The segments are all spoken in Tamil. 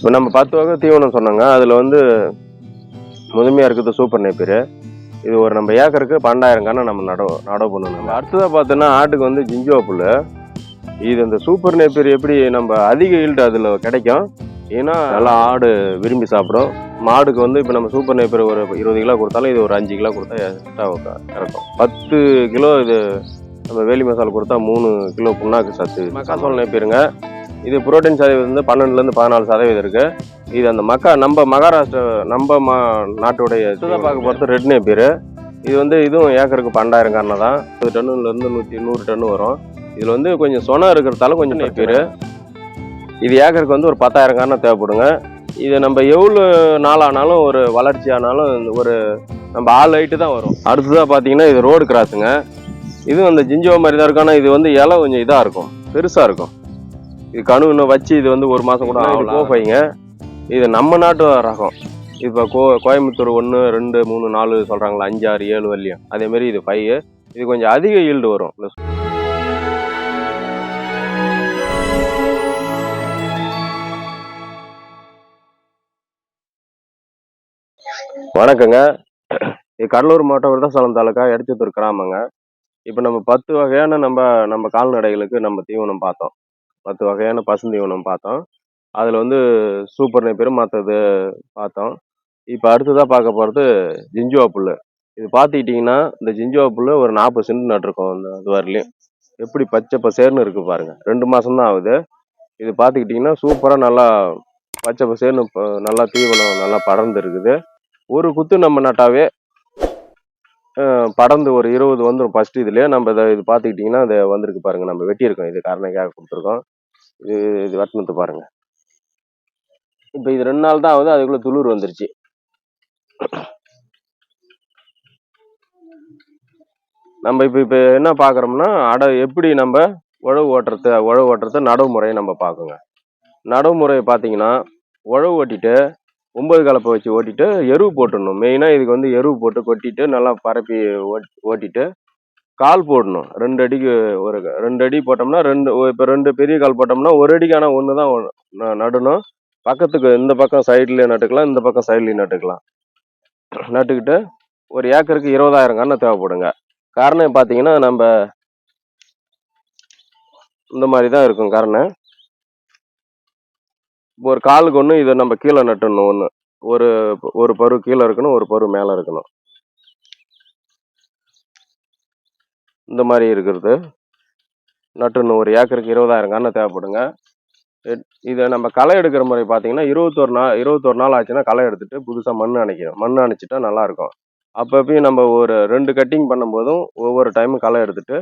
இப்போ நம்ம பத்து வகை தீவனம் சொன்னாங்க. அதில் வந்து முதுமையாக இருக்குது சூப்பர் நேப்பியர் இது ஒரு நம்ம ஏக்கருக்கு பன்னெண்டாயிரம் கண்ணை நம்ம நடவு நடவு பண்ணணும் நம்ம. அடுத்ததாக பார்த்தோன்னா ஆட்டுக்கு வந்து ஜிஞ்சோ புல் இது இந்த சூப்பர் நேப்பியர் எப்படி நம்ம அதிக ஈல்டு அதில் கிடைக்கும்? ஏன்னா நல்லா ஆடு விரும்பி சாப்பிடும். மாடுக்கு வந்து இப்போ நம்ம சூப்பர் நேப்பியர் ஒரு இருபது கிலோ கொடுத்தாலும் இது ஒரு அஞ்சு கிலோ கொடுத்தா இறக்கும். பத்து கிலோ இது நம்ம வேலி மசாலா கொடுத்தா மூணு கிலோ புண்ணாக்கு சத்து. மக்காசோல் நேப்பியருங்க இது புரோட்டீன் சதவீதம் வந்து பன்னெண்டுலேருந்து பதினாலு சதவீதம் இருக்கு. இது அந்த மக்கா நம்ம மகாராஷ்டிரா நம்ம மா நாட்டுடைய இதுதான் பார்க்க போகிறது ரெட் நேப்பியர் இது வந்து இதுவும் ஏக்கருக்கு பன்னெண்டாயிரம் காரணம் தான். இது டன்னுலேருந்து நூற்றி நூறு டன்னு வரும். இதில் வந்து கொஞ்சம் சொனம் இருக்கிறதால கொஞ்சம் நேப்பியர் இது ஏக்கருக்கு வந்து ஒரு பத்தாயிரம் காரணம் தேவைப்படுங்க. இது நம்ம எவ்வளோ நாளானாலும் ஒரு வளர்ச்சி ஆனாலும் இந்த ஒரு நம்ம ஆள் ஹைட்டு தான் வரும். அடுத்ததாக பார்த்தீங்கன்னா இது ரோடு கிராஸுங்க. இதுவும் அந்த ஜிஞ்சோ மாதிரி தான் இருக்கும். ஆனால் இது வந்து இலை கொஞ்சம் இதாக இருக்கும். பெருசாக இருக்கும். இது கணு இன்னும் வச்சு இது வந்து ஒரு மாதம் கூட ஆகலாம் கோஃபைங்க. இது நம்ம நாட்டு ரகம். இப்போ கோ கோயம்புத்தூர் ஒன்று ரெண்டு மூணு நாலு சொல்கிறாங்களா அஞ்சு ஆறு ஏழு வரலையும் அதேமாரி இது ஃபைவ் இது கொஞ்சம் அதிக ஈல்டு வரும். வணக்கங்க. இது கடலூர் மாவட்டம் விருதாசலம் தாலுக்கா எடச்சத்தூர் கிராமங்க. இப்போ நம்ம பத்து வகையான நம்ம நம்ம கால்நடைகளுக்கு நம்ம தீவனம் பார்த்தோம். பத்து வகையான பசுந்தீவனம் பார்த்தோம். அதில் வந்து சூப்பர் நெப்பேரும் மற்றது பார்த்தோம். இப்போ அடுத்ததாக பார்க்க போகிறது ஜிஞ்சுவா புல் இது பார்த்துக்கிட்டிங்கன்னா இந்த ஜிஞ்சுவா புல் ஒரு நாற்பது சென்ட் நட்டிருக்கோம் இந்த இது வரலையும் எப்படி பச்சை பசேர்னு இருக்குது பாருங்கள் ரெண்டு மாதம்தான் ஆகுது. இது பார்த்துக்கிட்டிங்கன்னா சூப்பராக நல்லா பச்சை பசேர்னு நல்லா தீவனம் நல்லா படர்ந்து இருக்குது. ஒரு குத்து நம்ம நட்டாவே படந்து படர்ந்து ஒரு இருபது வந்துடும் ஃபர்ஸ்ட் இதுலயே நம்ம இதை இது பார்த்துக்கிட்டிங்கன்னா அதை வந்திருக்கு பாருங்க. நம்ம வெட்டியிருக்கோம். இது காரணைக்காக கொடுத்துருக்கோம். இது இது வட்டணத்தை பாருங்க. இப்போ இது ரெண்டு நாள் தான் ஆகுது. அதுக்குள்ள துளிர் வந்துருச்சு. நம்ம இப்போ இப்போ என்ன பார்க்குறோம்னா அட எப்படி நம்ம உழவு ஓட்டுறது உழவு ஓட்டுறது நடவு முறையை நம்ம பார்க்கோங்க. நடவு முறையை பார்த்தீங்கன்னா உழவு ஓட்டிட்டு ஒம்பது கலப்பை வச்சு ஓட்டிட்டு எருவு போட்டுடணும். மெயினாக இதுக்கு வந்து எருவு போட்டு கொட்டிட்டு நல்லா பரப்பி ஓட் ஓட்டிட்டு கால் போடணும். ரெண்டு அடிக்கு ஒரு ரெண்டு அடி போட்டோம்னா ரெண்டு இப்போ ரெண்டு பெரிய கால் போட்டோம்னா ஒரு அடிக்கு ஆனால் ஒன்று தான் ஒ- ந- நடணும். பக்கத்துக்கு இந்த பக்கம் சைட்லேயும் நட்டுக்கலாம் இந்த பக்கம் சைட்லேயும் நட்டுக்கலாம். நட்டுக்கிட்டு ஒரு ஏக்கருக்கு இருபதாயிரம் கண்ணை தேவைப்படுங்க. காரணம் பார்த்தீங்கன்னா நம்ம இந்த மாதிரி தான் இருக்கும் காரணம் ஒரு காலுக்கு ஒன்று இதை நம்ம கீழே நட்டணும். ஒன்று ஒரு ஒரு பரு கீழே இருக்கணும் ஒரு பரு மேலே இருக்கணும். இந்த மாதிரி இருக்கிறது. நட்டுணும் ஒரு ஏக்கருக்கு இருபதாயிரம் கன்று தேவைப்படுங்க. இதை நம்ம களை எடுக்கிற முறை பார்த்தீங்கன்னா இருபத்தொரு நாள் இருபத்தொரு நாள் ஆச்சுன்னா களை எடுத்துட்டு புதுசாக மண் அணைக்கணும். மண் அணைச்சிட்டா நல்லாயிருக்கும். அப்பப்பயும் நம்ம ஒரு ரெண்டு கட்டிங் பண்ணும்போதும் ஒவ்வொரு டைமும் களை எடுத்துட்டு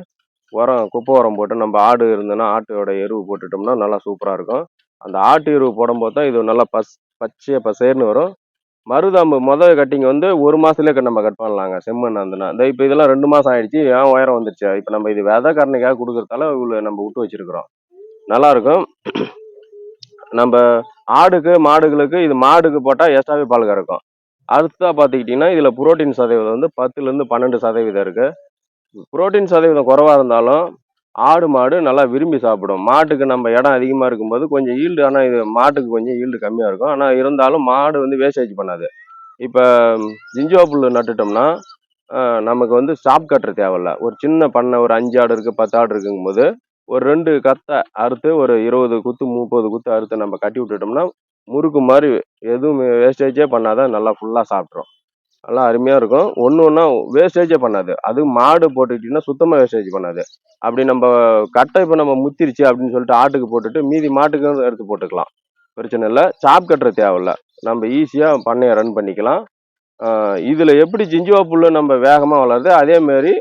உரம் குப்பை உரம் போட்டு நம்ம ஆடு இருந்ததுன்னா ஆட்டோட எருவு போட்டுட்டோம்னா நல்லா சூப்பராக இருக்கும். அந்த ஆட்டு எருவு போடும்போது தான் இது நல்லா பஸ் பச்சையாக பசேர்னு வரும். மருதாம்பு மொதல் கட்டிங் வந்து ஒரு மாதத்துலேயே நம்ம கட் பண்ணலாங்க. செம்மண் அந்த இந்த இப்போ இதெல்லாம் ரெண்டு மாதம் ஆயிடுச்சு. ஏன் உயரம் வந்துருச்சு? இப்போ நம்ம இது விதை கரணைக்காக கொடுக்குறதால இவ்வளோ நம்ம விட்டு வச்சிருக்கிறோம். நல்லாயிருக்கும் நம்ம ஆடுக்கு மாடுகளுக்கு இது மாடுக்கு போட்டால் எக்ஸ்ட்ராவே பால் கறக்கும். அடுத்ததாக பார்த்துக்கிட்டிங்கன்னா இதில் புரோட்டீன் சதவீதம் வந்து பத்துலேருந்து பன்னெண்டு சதவீதம் இருக்குது புரோட்டீன் சதவீதம் குறைவாக இருந்தாலும் ஆடு மாடு நல்லா விரும்பி சாப்பிடும். மாட்டுக்கு நம்ம இடம் அதிகமாக இருக்கும்போது கொஞ்சம் ஈல்டு ஆனால் இது மாட்டுக்கு கொஞ்சம் ஈல்டு கம்மியாக இருக்கும். ஆனால் இருந்தாலும் மாடு வந்து வேஸ்டேஜ் பண்ணாது. இப்போ ஜிஞ்சோ புல் நட்டுட்டோம்னா நமக்கு வந்து ஸ்டாப் கட்டுற தேவையில்ல. ஒரு சின்ன பண்ணை ஒரு அஞ்சு ஆடு இருக்குது பத்து ஆடு இருக்குங்கும்போது ஒரு ரெண்டு கத்தை அறுத்து ஒரு இருபது குத்து முப்பது குத்து அறுத்து நம்ம கட்டி விட்டுட்டோம்னா முறுக்கு மாதிரி எதுவும் வேஸ்டேஜே பண்ணாதான் நல்லா ஃபுல்லாக சாப்பிட்ரும் நல்லா அருமையாக இருக்கும். ஒன்று ஒன்றா வேஸ்டேஜே பண்ணாது. அது மாடு போட்டுக்கிட்டிங்கன்னா சுத்தமாக வேஸ்டேஜ் பண்ணாது. அப்படி நம்ம கட்டை இப்போ நம்ம முத்திருச்சு அப்படின்னு சொல்லிட்டு ஆட்டுக்கு போட்டுட்டு மீதி மாட்டுக்கு எடுத்து போட்டுக்கலாம். பிரச்சனை இல்லை. சாப் கட்டுற தேவையில்ல. நம்ம ஈஸியாக பண்ணையை ரன் பண்ணிக்கலாம். இதில் எப்படி ஜிஞ்சுவா புல்லு நம்ம வேகமாக வளருது அதேமாரி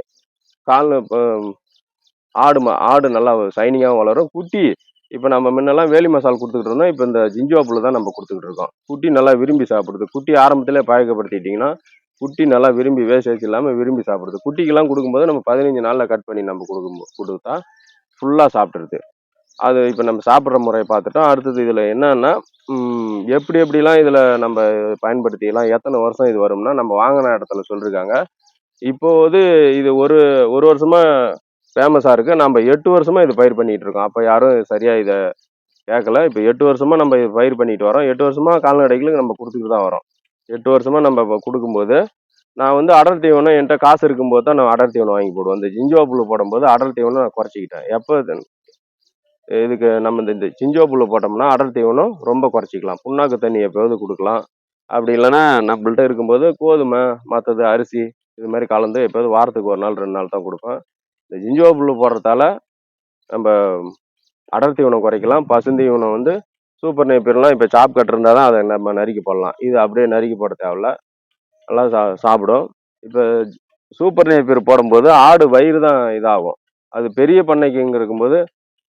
கால் ஆடு மா ஆடு நல்லா சைனிங்காகவும் வளரும். குட்டி இப்போ நம்ம முன்னெல்லாம் வேலி மசால் கொடுத்துக்கிட்டு இருந்தோம். இப்போ இந்த ஜிஞ்சுவாப்பில் தான் நம்ம கொடுத்துக்கிட்டு இருக்கோம். குட்டி நல்லா விரும்பி சாப்பிடுது. குட்டி ஆரம்பத்திலே பழக்கப்படுத்திட்டிங்கன்னா குட்டி நல்லா விரும்பி வேஸ்டேஜ் இல்லாமல் விரும்பி சாப்பிடுது. குட்டிக்கெல்லாம் கொடுக்கும்போது நம்ம பதினஞ்சு நாளில் கட் பண்ணி நம்ம கொடுக்கும் கொடுத்தா ஃபுல்லாக சாப்பிட்ருது அது இப்போ நம்ம சாப்பிட்ற முறையை பார்த்துட்டோம் அடுத்தது இதில் என்னன்னா எப்படி எப்படிலாம் இதில் நம்ம பயன்படுத்திக்கலாம் எத்தனை வருஷம் இது வரும்னா நம்ம வாங்கின இடத்துல சொல்லியிருக்காங்க இப்போது இது ஒரு ஒரு வருஷமாக ஃபேமஸாக இருக்குது நம்ம எட்டு வருஷமாக இது பயிர் பண்ணிகிட்டு இருக்கோம். அப்போ யாரும் சரியாக இதை கேட்கல இப்போ எட்டு வருஷமாக நம்ம இது பயிர் பண்ணிட்டு வரோம். எட்டு வருஷமா கால்நடைகளுக்கு நம்ம கொடுத்துட்டு தான் வரோம். எட்டு வருஷமாக நம்ம இப்போ கொடுக்கும்போது நான் வந்து அடர் தீவனம் என்கிட்ட காசு இருக்கும்போது தான் நான் அடர் தீவனம் வாங்கி போடுவேன். இந்த ஜிஞ்சோ புல்லு போடும்போது அடர் தீவனம் நான் குறைச்சிக்கிட்டேன். எப்போ இதுக்கு நம்ம இந்த இந்த ஜிஞ்சோ புல்லு போட்டோம்னா அடர் தீவனம் ரொம்ப குறைச்சிக்கலாம். புண்ணாக்கு தண்ணி எப்போயாவது கொடுக்கலாம். அப்படி இல்லைன்னா நம்மள்ட்ட இருக்கும்போது கோதுமை மற்றது அரிசி இது மாதிரி கலந்து எப்போயாவது வாரத்துக்கு ஒரு நாள் ரெண்டு நாள் தான் கொடுப்பேன். இந்த ஜிஞ்சோ புல்லு போடுறதால நம்ம அடர்த்தி உணவு குறைக்கலாம் பசுந்தி உணவு வந்து சூப்பர் நேப்பியர்லாம் இப்போ சாப் கட் இருந்தால் தான் அதை நம்ம நறுக்கி போடலாம். இது அப்படியே நறுக்கி போட தேவையில்ல. நல்லா சா சாப்பிடும். இப்போ சூப்பர் நேப்பியர் போடும்போது ஆடு வயிறு தான் இதாகும். அது பெரிய பண்ணைக்குங்க இருக்கும்போது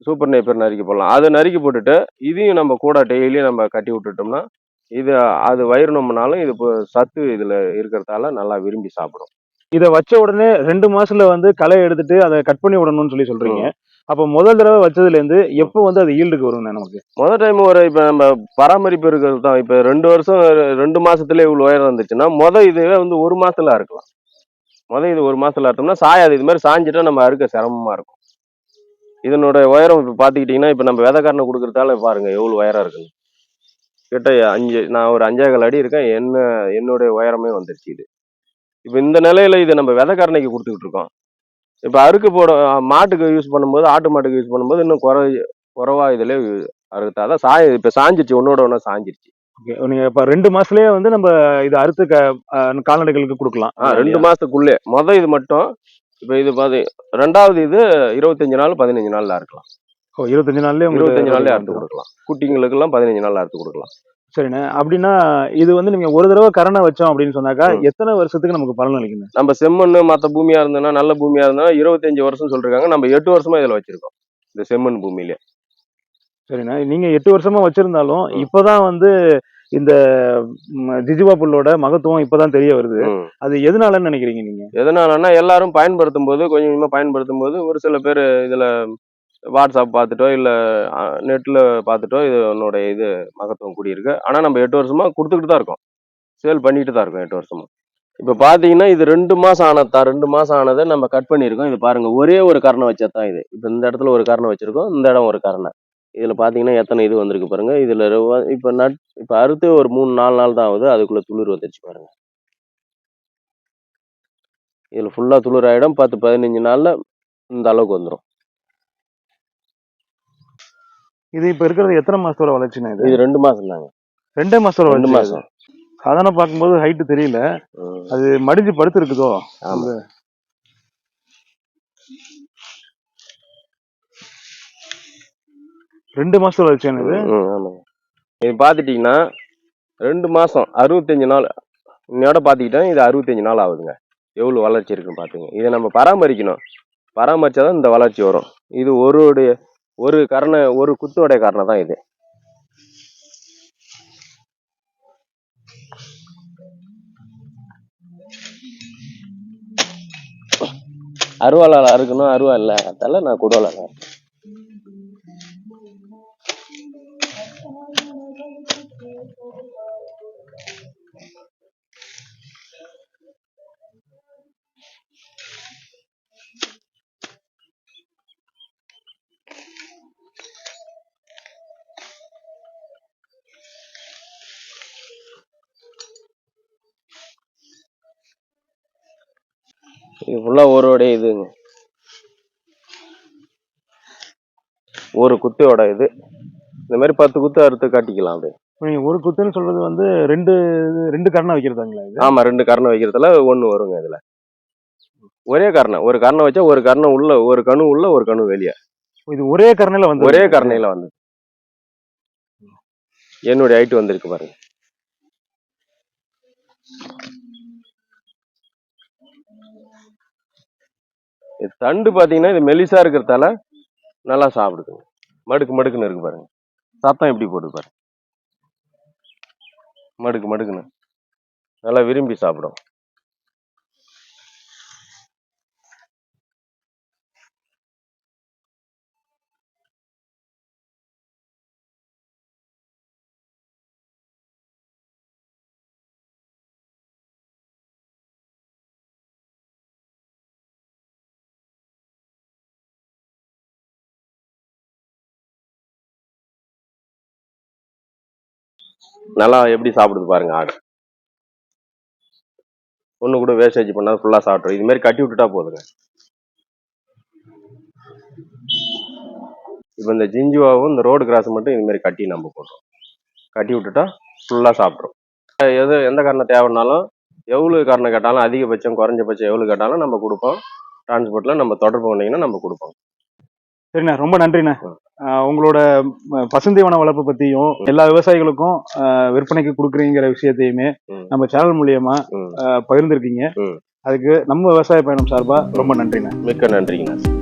சூப்பர் நேப்பியர் நறுக்கி போடலாம். அதை நறுக்கி போட்டுட்டு இதையும் நம்ம கூட டெய்லியும் நம்ம கட்டி விட்டுட்டோம்னா இது அது வயிறு நம்பினாலும் இது சத்து இதில் இருக்கிறதால நல்லா விரும்பி சாப்பிடும். இதை வச்ச உடனே ரெண்டு மாசத்துல வந்து களை எடுத்துட்டு அதை கட் பண்ணி விடணும்னு சொல்லி சொல்றீங்க. அப்ப முதல் தடவை வச்சதுல இருந்து எப்போ வந்து அது ஈல்டுக்கு வரும் நமக்கு? முதல் டைம் ஒரு இப்போ நம்ம பராமரிப்பு இருக்கிறது தான். இப்போ ரெண்டு வருஷம் ரெண்டு மாசத்துல இவ்வளோ உயரம் இருந்துச்சுன்னா முத இதுவே வந்து ஒரு மாசத்துல அறுக்கலாம். முத இது ஒரு மாசத்துல அறுத்தோம்னா சாயாது. இது மாதிரி சாஞ்சிட்டா நம்ம அறுக்க சிரமமா இருக்கும். இதனோட உயரம் இப்போ பார்த்துக்கிட்டிங்கன்னா இப்போ நம்ம விதைக்காரனை கொடுக்குறதால பாருங்க எவ்வளோ உயரம் இருக்குன்னு. கிட்ட அஞ்சு நான் ஒரு அஞ்சேகால் அடி இருக்கேன். என்ன என்னுடைய உயரமே வந்துருச்சு இது. இப்போ இந்த நிலையில இதை நம்ம விதைக்காரனைக்கு கொடுத்துக்கிட்டு இருக்கோம். இப்போ அறுக்கு போட மாட்டுக்கு யூஸ் பண்ணும்போது ஆட்டு மாட்டுக்கு யூஸ் பண்ணும்போது இன்னும் குறை குறைவா இதுல அறுத்தாதான் சாய இப்போ சாஞ்சிருச்சு ஒன்னோட ஒன்றா சாஞ்சிருச்சு. Okay, நீங்க இப்ப ரெண்டு மாசத்துலயே வந்து நம்ம இதை அறுத்து கால்நடைகளுக்கு கொடுக்கலாம். ரெண்டு மாசத்துக்குள்ளே. மொதல் இது மட்டும் இப்போ இது பாதி ரெண்டாவது இது இருபத்தஞ்சு நாள் பதினஞ்சு நாள்ல அறுக்கலாம். ஓ, இருபத்தஞ்சு நாள்லயே இருபத்தஞ்சு நாள்லயே அறுத்து. கொடுக்கலாம். குட்டிங்களுக்கெல்லாம் பதினஞ்சு நாள்ல அறுத்து கொடுக்கலாம். சரிண்ணே. அப்படின்னா இது வந்து நீங்க ஒரு தடவை கரணை வச்சோம் அப்படின்னு சொன்னாக்கா. எத்தனை வருஷத்துக்கு நமக்கு பலன் அளிக்குங்க? நம்ம செம்மண் மற்ற பூமியா இருந்ததுன்னா நல்ல பூமியா இருந்தா இருபத்தஞ்சு வருஷம் சொல்லிருக்காங்க. நம்ம எட்டு வருஷமா இதுல வச்சிருக்கோம் இந்த செம்மண் பூமியில. சரிண்ணே. நீங்க எட்டு வருஷமா வச்சிருந்தாலும். இப்பதான் வந்து இந்த ஜிஜுவா புல்லோட மகத்துவம் இப்பதான் தெரிய வருது. அது எதனாலன்னு நினைக்கிறீங்க நீங்க? எதனாலன்னா எல்லாரும் பயன்படுத்தும் போது கொஞ்சம் கொஞ்சமா பயன்படுத்தும் போது ஒரு சில பேர் இதுல வாட்ஸ்அப் பார்த்துட்டோ இல்லை நெட்டில் பார்த்துட்டோ இது உன்னோட இது மகத்துவம் கூடியிருக்கு. ஆனால் நம்ம எட்டு வருஷமாக கொடுத்துக்கிட்டு தான் இருக்கோம். சேல் பண்ணிட்டு தான் இருக்கோம் எட்டு வருஷமா. இப்போ பார்த்தீங்கன்னா இது ரெண்டு மாதம் ஆனதா ரெண்டு மாதம் ஆனதை நம்ம கட் பண்ணியிருக்கோம். இது பாருங்கள் ஒரே ஒரு கரணை வச்சா தான் இது. இப்போ இந்த இடத்துல ஒரு கரணை வச்சுருக்கோம் இந்த இடம் ஒரு கரணை. இதில் பார்த்தீங்கன்னா எத்தனை இது வந்திருக்கு பாருங்கள் இதில் இப்போ நட் இப்போ அறுத்து ஒரு மூணு நாலு நாள் தான் ஆகுது. அதுக்குள்ளே துளிர் வந்துருச்சு பாருங்கள் இதில் ஃபுல்லாக துளிர் ஆகிடும் பத்து பதினஞ்சு நாளில் இந்த அளவுக்கு வந்துடும் இது இப்ப இருக்கிறது எத்தனை மாசத்தோட வளர்ச்சிண்ணே இது? இது ரெண்டு மாசம் தாங்க ரெண்டே மாசத்தோட ரெண்டு மாசம். சாதாரண பார்க்கும்போது ஹைட் தெரியல. அது மடிஞ்சு படுத்து இருக்குதோ ஆமா ரெண்டு மாசத்தோட வளர்ச்சி இது? ஆமாங்க. இது பார்த்துட்டீங்கன்னா ரெண்டு மாசம் அறுபத்தஞ்சு நாள். இன்னையோட பார்த்துக்கிட்டா இது அறுபத்தஞ்சு நாள் ஆகுதுங்க. எவ்வளோ வளர்ச்சி இருக்குன்னு பார்த்துங்க இதை நம்ம பராமரிக்கணும். பராமரிச்சாதான் இந்த வளர்ச்சி வரும். இது ஒரு ஒரு கரணை ஒரு குத்தோடைய காரணம் தான் இது. அருவாளால் அறுக்கணும் அருவா இல்லை. அதால நான் குடோல இது ஃபுல்லா ஒருடைய இதுங்க. ஒரு குத்தியோட இது. இந்த மாதிரி பத்து குத்து அறுத்து காட்டிக்கலாம் அப்படியே. நீங்க ஒரு குத்துன்னு சொல்றது வந்து ரெண்டு ரெண்டு கரணை வைக்கிறதாங்களா இது? ஆமா ரெண்டு கரணம் வைக்கிறதுல ஒண்ணு வருங்க இதுல. ஒரே கரணம். ஒரு கரணம் வச்சா ஒரு கரணம் உள்ள ஒரு கணு உள்ள ஒரு கணு வெளியே. இது ஒரே கரணையில வந்து ஒரே கரணையில வந்து என்னுடைய ஹைட் வந்திருக்கு பாருங்க. இது தண்டு பார்த்தீங்கன்னா இது மெலிசா இருக்கிறதால நல்லா சாப்பிடுதுங்க. மடுக்கு மடுக்குன்னு இருக்கு பாருங்க. சத்தம் எப்படி போடுது பாருங்க. மடுக்கு மடுக்குன்னு. நல்லா விரும்பி சாப்பிடும். நல்லா எப்படி சாப்பிடுது பாருங்க ஆடு. ஒண்ணு கூட வேஸ்டேஜ் பண்ணாத ஃபுல்லா சாப்பிட்றோம் இது மாதிரி கட்டி விட்டுட்டா போதுங்க. இப்போ இந்த ஜிஞ்சுவாவும் இந்த ரோடு கிராஸ் மட்டும் இது மாதிரி கட்டி நம்ம போடுறோம் கட்டி விட்டுட்டா ஃபுல்லா சாப்பிட்றோம் எது எந்த காரணம் தேவைன்னாலும் எவ்வளவு காரணம் கேட்டாலும் அதிகபட்சம் குறைஞ்சபட்சம் எவ்வளவு கேட்டாலும் நம்ம கொடுப்போம். டிரான்ஸ்போர்ட்டில் நம்ம தொடர்பு பண்ணிங்கன்னா நம்ம கொடுப்போம். சரிண்ணா ரொம்ப நன்றிண்ணா. உங்களோட பசுந்தீவன வளர்ப்பு பத்தியும் எல்லா விவசாயிகளுக்கும் விற்பனைக்கு கொடுக்குறீங்கிற விஷயத்தையுமே. நம்ம சேனல் மூலியமா பகிர்ந்திருக்கீங்க. அதுக்கு நம்ம விவசாய பயணம் சார்பா ரொம்ப நன்றிண்ணா. மிக்க நன்றிங்கண்ணா.